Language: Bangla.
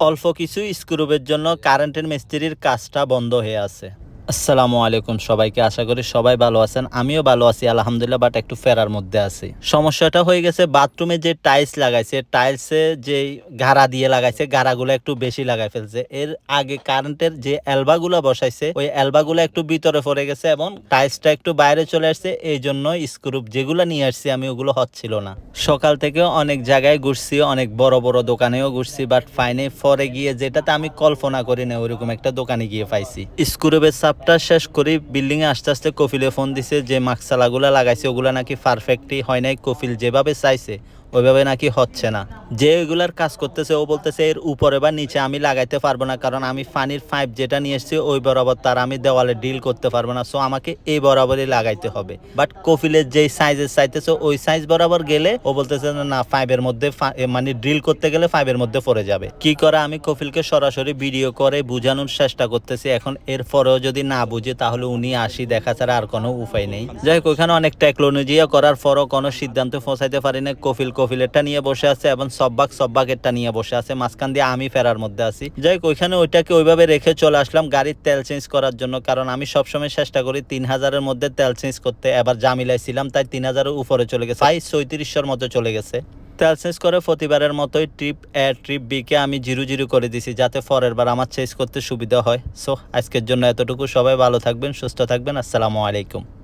অল্প কিছু স্ক্রুবের জন্য কারেন্টের মিস্ত্রির কাজটা বন্ধ হয়ে আছে। আসসালামু আলাইকুম সবাইকে, আশা করি সবাই ভালো আছেন। আমিও ভালো আছি, আলহামদুলিল্লাহ বাট একটু ফেরার মধ্যে আছি। সমস্যাটা হয়ে গেছে বাথরুমে যে টাইলস লাগাইছে টাইলসে যে গাড়া দিয়ে লাগাইছে গাড়াগুলো একটু বেশি লাগাই ফেলছে। এর আগে কারেন্টের যে অ্যালবাগুলো বসাইছে, ওই অ্যালবাগুলো একটু ভিতরে পড়ে গেছে এবং টাইলসটা একটু বাইরে চলে আসছে, এই জন্য স্ক্রুপ যেগুলো নিয়ে আসছি আমি, ওগুলো হচ্ছিল না। সকাল থেকে অনেক জায়গায় ঘুরছি, অনেক বড় বড় দোকানেও ঘুরছি বাট ফাইনে পরে গিয়ে যেটাতে আমি কল্পনা করি না, ওইরকম একটা দোকানে গিয়ে পাইছি। স্ক্রুপের সাপটা শেষ করি বিল্ডিংয়ে আস্তে আস্তে কফিলে ফোন দিছে যে মাকসালাগুলো লাগাইছে, ওগুলো নাকি পারফেক্টই হয় নাই কফিল যেভাবে চাইছে। ওইভাবে নাকি হচ্ছে না। যে এগুলার কাজ করতেছে, ও বলতেছে, এর উপরে বা নিচে আমি লাগাইতে পারব না, কারণ আমি পানির পাইপ যেটা নিয়ে এসেছি, ওই বরাবর তার আমি দেওয়ালে ডিল করতে পারব না, সো আমাকে এই বরাবরই লাগাইতে হবে। বাট কফিলের যেই সাইজের চাইতেছে, ওই সাইজ বরাবর গেলে ও বলতেছে, না পাইপের মধ্যে মানে ড্রিল করতে গেলে পাইপের মধ্যে পড়ে যাবে। কি করে আমি কফিলকে সরাসরি ভিডিও করে বোঝানোর চেষ্টা করতেছি, এখন এর পরেও যদি না বুঝে, তাহলে উনি আসি দেখা ছাড়া আর কোনো উপায় নেই। যাই হোক ওইখানে অনেক টেকনোলজিও করার পরও কোনো সিদ্ধান্ত পৌঁছাইতে পারি না কফিল কফিলেরটা নিয়ে বসে আছে এবং সব্বাক সব্বাকেরটা নিয়ে বসে আছে। মাঝখান দিয়ে আমি ফেরার মধ্যে আছি। যাই হোক ওইখানে ওইটাকে ওইভাবে রেখে চলে আসলাম গাড়ির তেল চেঞ্জ করার জন্য, কারণ আমি সবসময় চেষ্টা করি তিন হাজারের মধ্যে তেল চেঞ্জ করতে। এবার জামিলাই ছিলাম, তাই তিন হাজারের উপরে চলে গেছে। প্রায় চৌত্রিশশোর মতো চলে গেছে। তেল চেঞ্জ করে প্রতিবারের মতোই ট্রিপ এ, ট্রিপ বি কে আমি জিরো জিরো করে দিছি, যাতে পরের বার আমার চেঞ্জ করতে সুবিধা হয়। সো, আজকের জন্য এতটুকু। সবাই ভালো থাকবেন, সুস্থ থাকবেন। আসসালামু আলাইকুম।